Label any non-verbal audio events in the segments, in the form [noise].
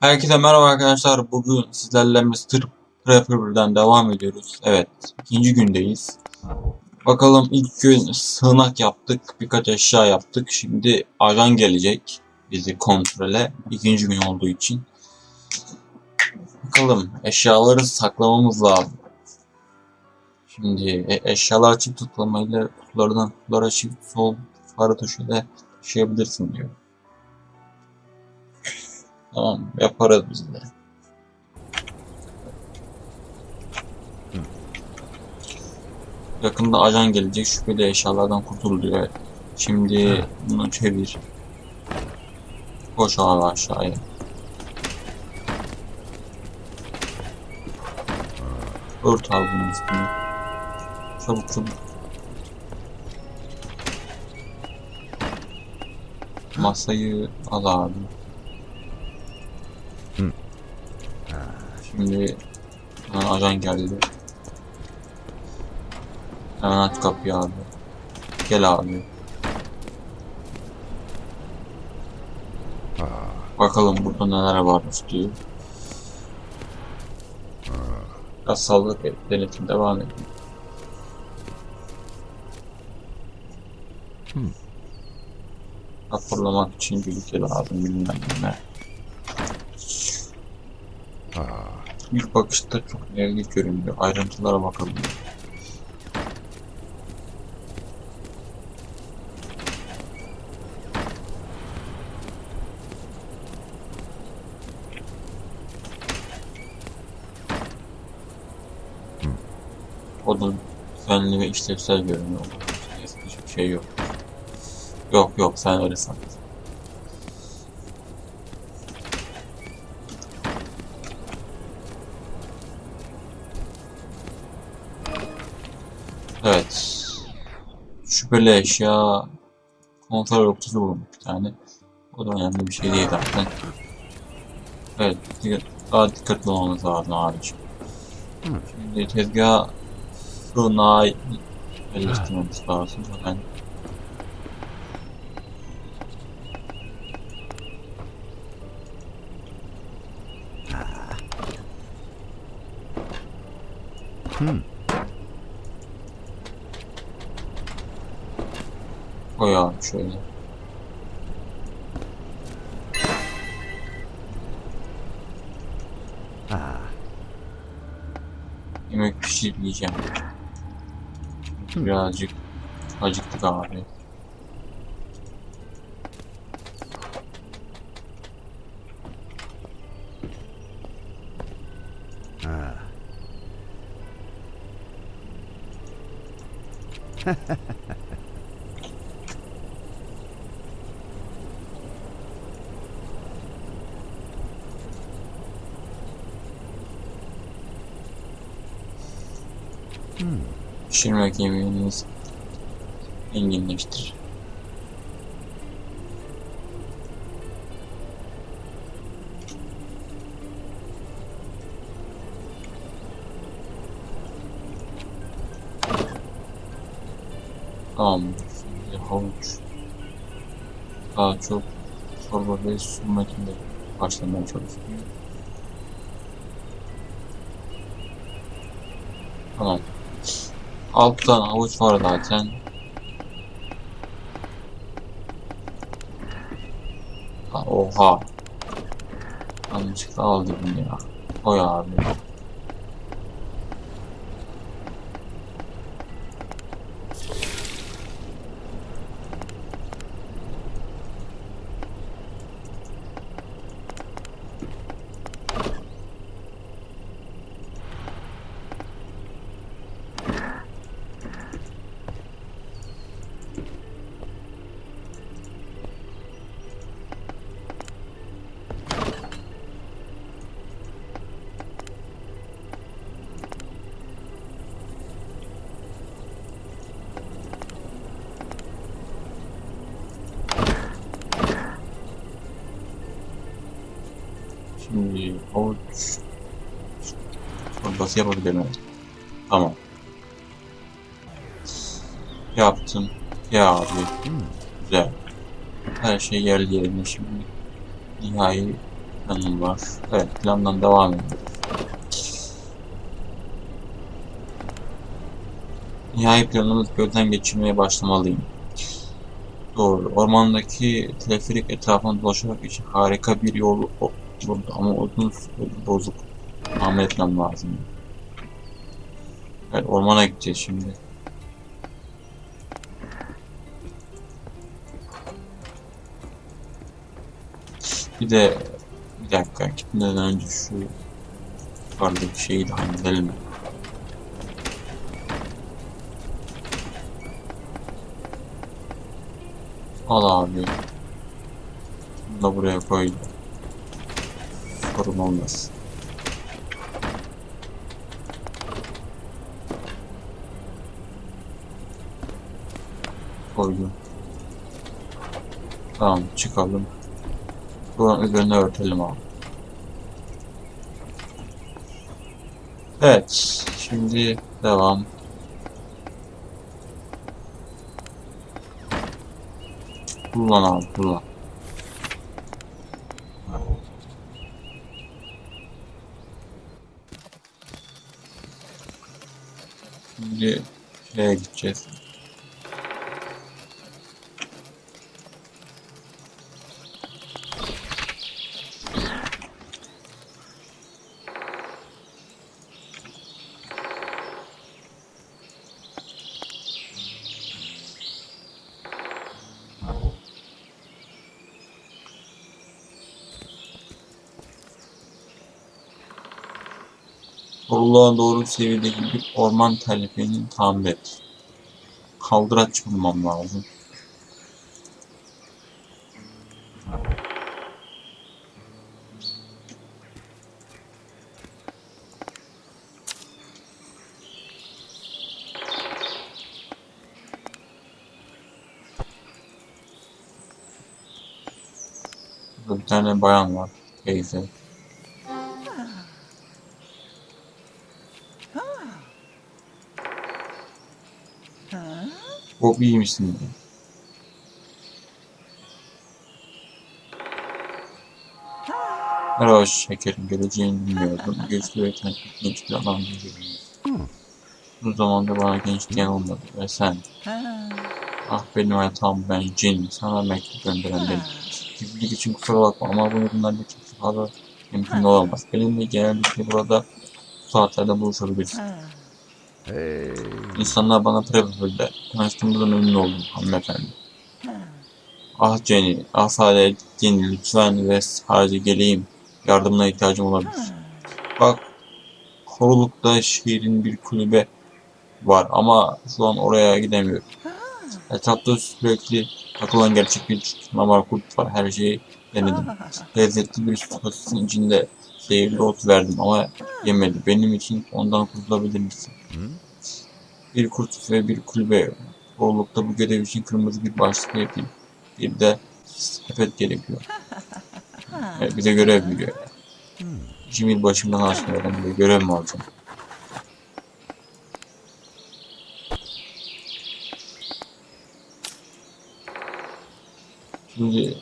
Herkese merhaba arkadaşlar. Bugün sizlerle Mr. Prepper'dan devam ediyoruz. Evet, ikinci gündeyiz. Bakalım ilk gün sığınak yaptık, birkaç eşya yaptık. Şimdi ajan gelecek bizi kontrole. İkinci gün olduğu için. Bakalım eşyaları saklamamız lazım. Şimdi e- eşyalar çift tıklamayla kutulardan kutulara çift sol fare tuşuyla taşıyabilirsin diyor. Tamam yaparız biz de. Yakında ajan gelecek şüpheli eşyalardan kurtul diyor. Şimdi bunu çevir. Koş abi aşağıya. Ört abi bunun üstünü. Çabuk çabuk. Masayı al abi. Şimdi ha, ajan geldi. Hemen aç kapıyı abi. Gel abi. Bakalım burada neler varmış diyor. Biraz sağlık denetim devam ediyor. Raporlamak için bir ülke lazım bilmem ne. İlk bakışta çok ilginç görünüyor. Ayrıntılara bakalım. Odun düzenli ve işlevsel görünüyor. Hiçbir şey yok. Yok yok sen öyle san. Şüpheli eşya kontrol noktası bulmuş bir tane. O da önemli bir şey değil zaten. Evet, daha dikkatli olmamız lazım abiciğim. Şimdi tezgah fırına yerleştirmemiz lazım. Hemen koy abi şöyle. Yemek pişirip yiyeceğim. Birazcık acıktık abi. Pişirmek yemeğiniz zenginleştirir. Tamam. Şimdi havuç. Daha çok çorba ve su metinde başlamaya çalışıyor. Tamam. Altı tane havuç var zaten. Ha, oha. Yanlışlıkla aldım ya. Koy abi. Havuç çorbası yapabilirim. evet. Tamam. Yaptım. Ya abi. Güzel. Her şey yerli yerine şimdi. Nihai planım var. Evet plandan devam edelim. Nihai planımız gözden geçirmeye başlamalıyım. Doğru. Ormandaki teleferik etrafında dolaşmak için harika bir yol buldu ama süreli bozuk. Tamir etmem lazım. Evet ormana gideceğiz şimdi. Bir de bir dakika gitmeden önce şu yukarıdaki şeyi de halledelim. Al abi. Bunu da buraya koy. Sorun olmaz. Koydum. Tamam çıkalım. Buranın üzerine örtelim abi. Evet. Şimdi devam. Kullan abi kullan. Şimdi şeye gideceğiz. Soruluğa doğru seviyedeki bir orman telefini tamir et. Kaldıraç bulmam lazım. Bir tane bayan var. Teyze. Bob iyi misin? diye. Merhaba şekerim, geleceğini bilmiyordum. Güçlü ve genç bir adam görüyorum. Bu zamanda bana genç diyen olmadı ve sen. Ah benim hatam ben Jin. Sana mektup gönderen benim. Gizlilik için kusura bakma ama bu durumlarda çok fazla mümkün olamaz. Benimle genellikle burada bu saatlerde buluşabilirsin. Hey. İnsanlar bana Prepper'da tanıştığımdan memnun oldum hanımefendi. Ah Jenny, ah sadece Jenny lütfen ve sadece geleyim. Yardımına ihtiyacım olabilir. Bak, Koruluk'ta şehrin bir kulübe var ama şu an oraya gidemiyorum. Etrafta sürekli takılan gerçek bir normal kurt var. Her şeyi denedim. Lezzetli bir sosisin içinde zehirli ot verdim ama yemedi. Benim için ondan kurtulabilir misin? Bir kurt ve bir kulübe. Koruluk'ta bu görev için kırmızı bir başlık ve bir, de sepet gerekiyor. [laughs] Evet, bir de görev biliyor. Şimdi başımdan aşkına bir görev mi alacağım? Şimdi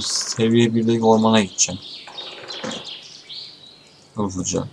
seviye 1'deki ormana gideceğim. Hızlıca.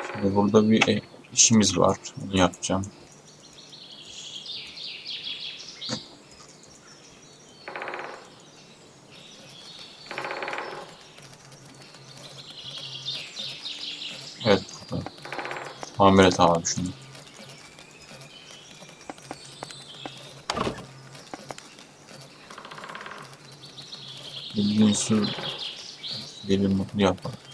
Şimdi burada bir e, işimiz var. Onu yapacağım. Evet. burada. Tamir et abi şunu. Bildiğin su beni mutlu yapar.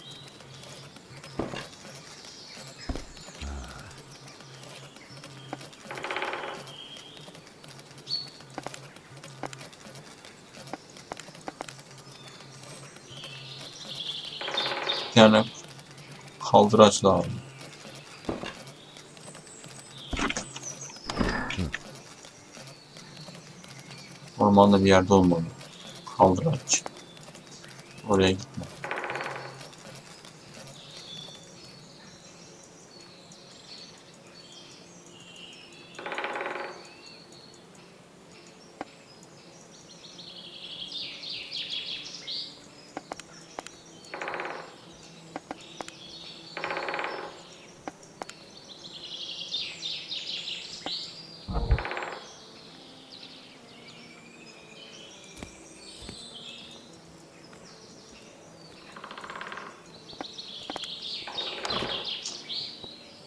Bir tane kaldıraç lazım. Ormanda bir yerde olmalı. Kaldıraç. Oraya gitme.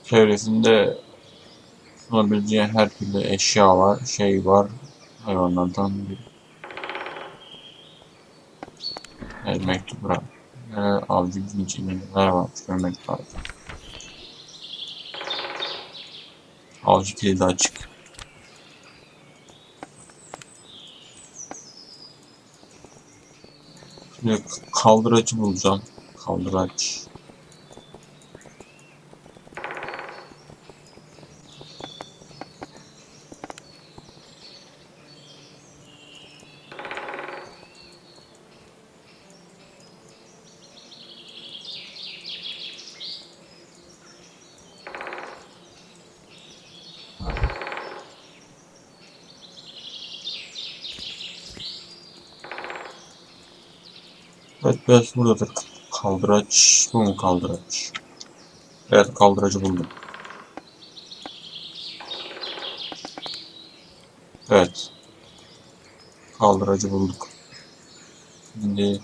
Çevresinde sunabileceğin her türlü eşya var, şey var. Hayvanlardan biri. Evet, mektup bırak. Ee, avcı bizim için neler varmış görmek lazım. Avcı kilidi açık. Şimdi kaldıraçı bulacağım. Kaldıraç. Biraz buradadır. Kaldıraç. Bu mu kaldıraç? Evet kaldıracı buldum. Evet. Kaldıracı bulduk. Şimdi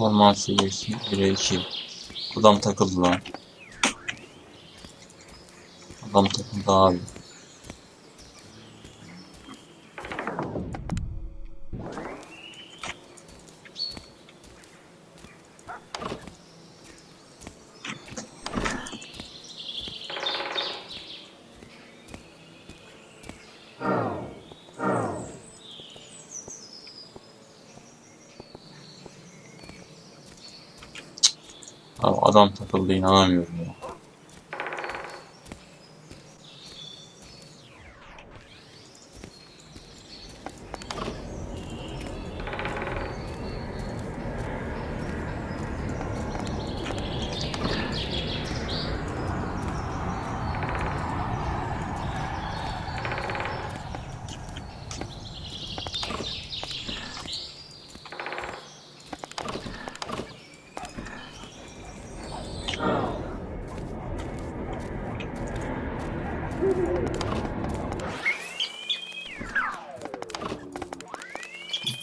orman seviyesi 1'e 2. Adam takıldı lan. Adam takıldı abi. Abi adam takıldı inanamıyorum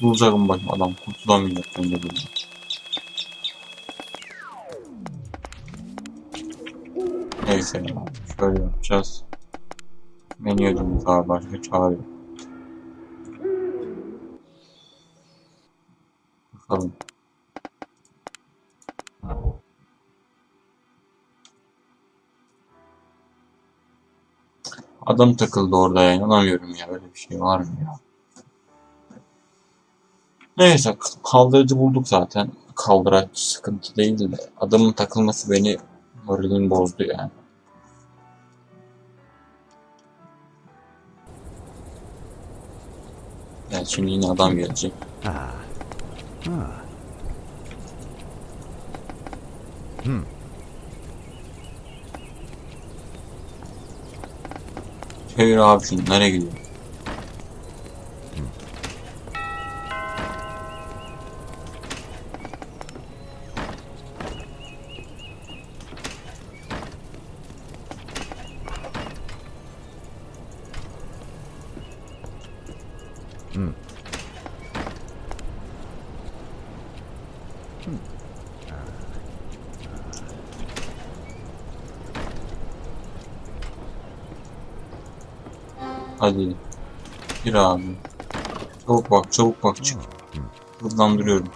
Kurtulacak bakayım adam kurtulamayacak bence burada. Neyse şöyle yapacağız. Menü ödümüz var başka çare yok. Bakalım. Adam takıldı orada ya inanamıyorum ya öyle bir şey var mı ya? Neyse kaldırıcı bulduk zaten. Kaldıraç sıkıntı değil de adamın takılması beni Moralini bozdu yani. Evet şimdi yine adam gelecek. Ah. Ah. Hmm. Çevir abi şunu nereye gidiyor? Hadi. Gir abi. Çabuk bak çabuk bak çık. Hızlandırıyorum.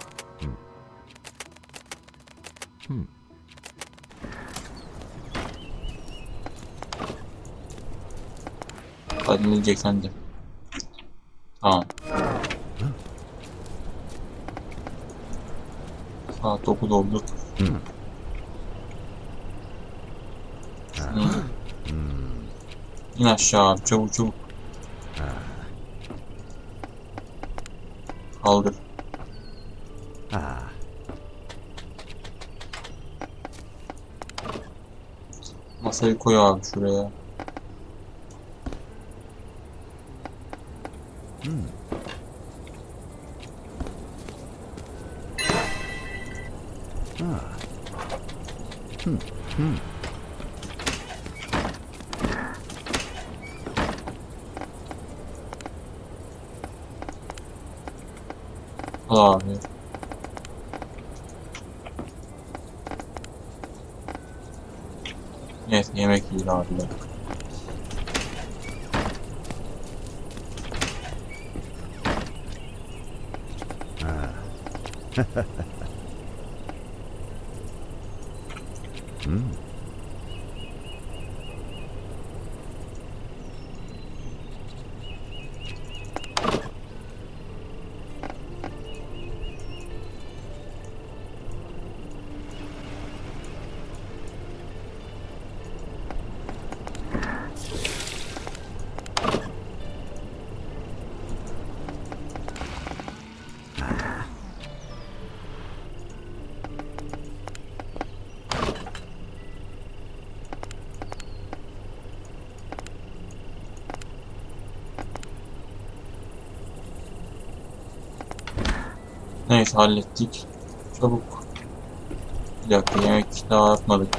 Hadi diyeceksen de. Tamam. Saat 9 oldu. Hmm. Hı. İn aşağı abi çabuk çabuk. Masayı koy abi şuraya. Hmm. Ah. Hmm. Hmm. Al abi. Evet yemek yiyin abiler. Hmm. [laughs] Neyse hallettik. Çabuk. Bir dakika yemek daha yapmadık?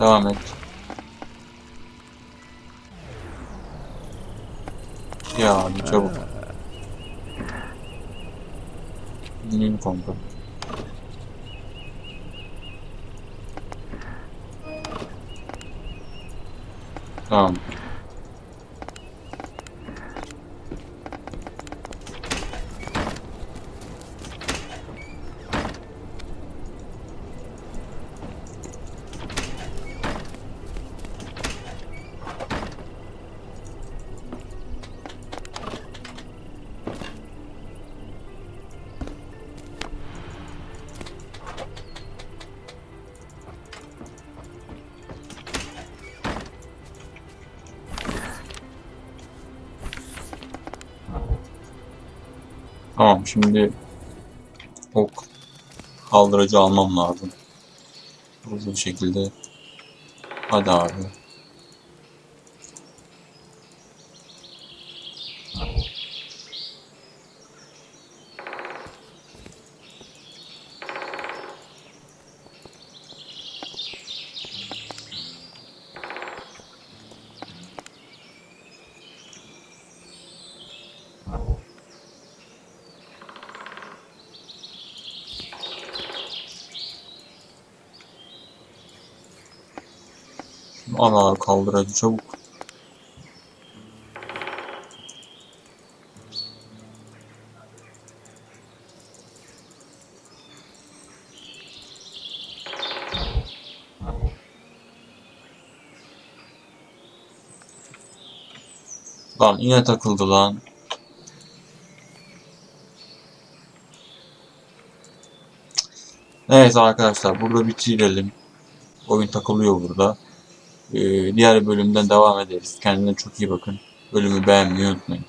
Devam et. Ya abi çabuk. Dinleyin komutan. Tamam. Tamam şimdi ok kaldırıcı almam lazım. Hızlı bir şekilde. Hadi abi. Al abi kaldırıcı çabuk. Lan yine takıldı lan. Evet arkadaşlar burada bitirelim. oyun takılıyor burada. Ee, diğer bölümden devam ederiz. Kendine çok iyi bakın. Bölümü beğenmeyi unutmayın.